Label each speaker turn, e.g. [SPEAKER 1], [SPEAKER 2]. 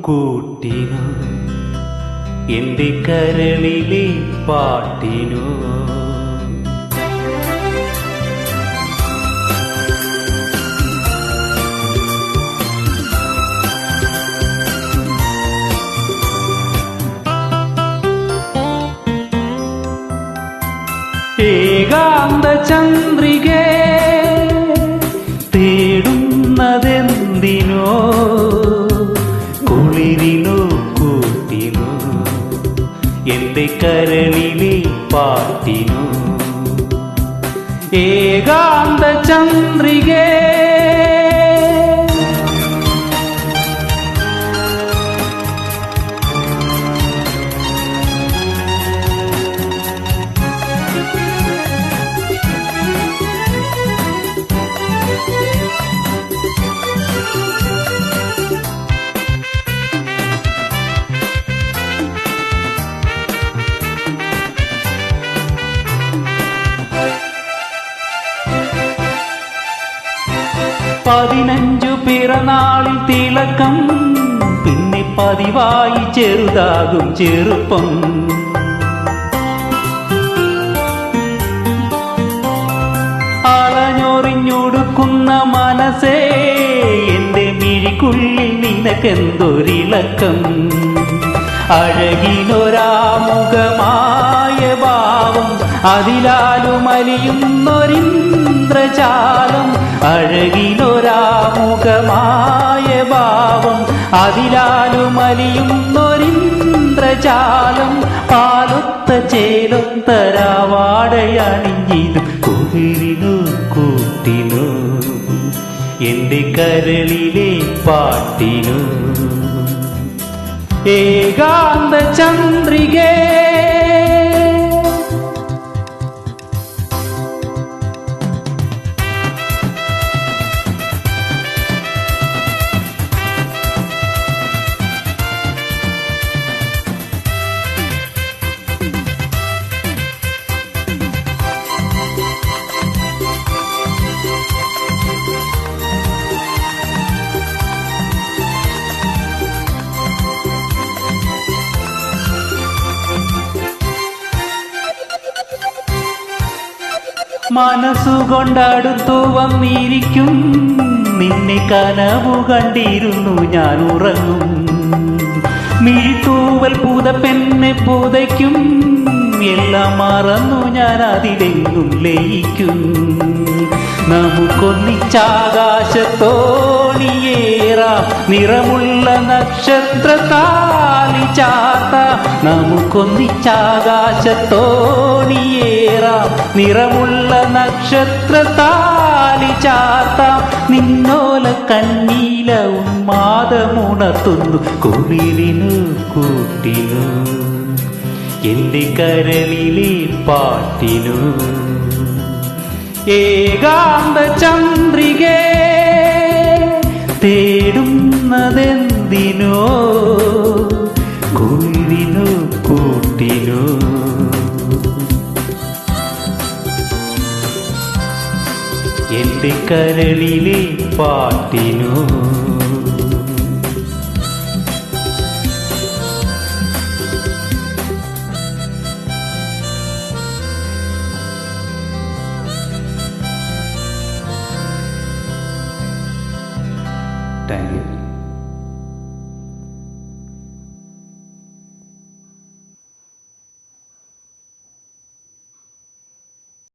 [SPEAKER 1] കൂട്ടിനു എന്റെ കരളിലെ പാട്ടിനു. ഏകാന്ത ചന്ദ്രികേ തേടുന്നതെന്തിനോ. എന്റെ കരളിലെ പാട്ടിനു ഏകാന്ത പതിനഞ്ചു പിറന്നാളിൽ തിളക്കം പിന്നെ പതിവായി ചെറുതാകും ചെറുപ്പം. അളഞ്ഞൊറിഞ്ഞൊടുക്കുന്ന മനസ്സേ എന്റെ മിഴിക്കുള്ളിൽ നിനക്കെന്തൊരിളക്കം. അഴകിനൊരാമുഖമായ ഭാവം അതിലാലുമലിയുന്നൊരിന്ദ്രജാലം അഴകിലൊരാമുഖമായ ഭാവം. അതിലാലുമലിയുന്നൊരിന്ദ്രജാലം പാലൊത്ത ചേലൊത്തരാവാടയണിഞ്ഞിതും കുതിരിനു കൂട്ടിനു. എന്റെ കരളിലെ പാട്ടിനു. ഏകാന്ത ചന്ദ്രികേ മനസ്സുകൊണ്ടടുത്തു വന്നിരിക്കും. നിന്നെ കനവു കണ്ടിരുന്നു ഞാൻ ഉറങ്ങും. മിഴിത്തൂവൽ പൂതപ്പെന്നെ പൂതയ്ക്കും. എല്ലാം മറന്നു ഞാൻ അതിലെങ്ങും ലയിക്കും. നമുക്കൊന്നിച്ചാകാശത്തോണിയേറാം. നിറമുള്ള നക്ഷത്ര താലി ചാത്ത നമുക്കൊന്നിച്ചാകാശത്തോണിയേറാം നിറമുള്ള നക്ഷത്ര താലി ചാത്ത നിന്നോല കണ്ണീല ഉന്മാദമുണർത്തുന്നു. കുളിരിനു കൂട്ടിനു എന്റെ കരളിലെ പാട്ടിനു ഏകാന്ത ചന്ദ്രികേ തേടുന്നതെന്തിനോ. കുളിരിനു കൂട്ടിനു. എന്റെ കരളിലെ പാട്ടിനു. Thank you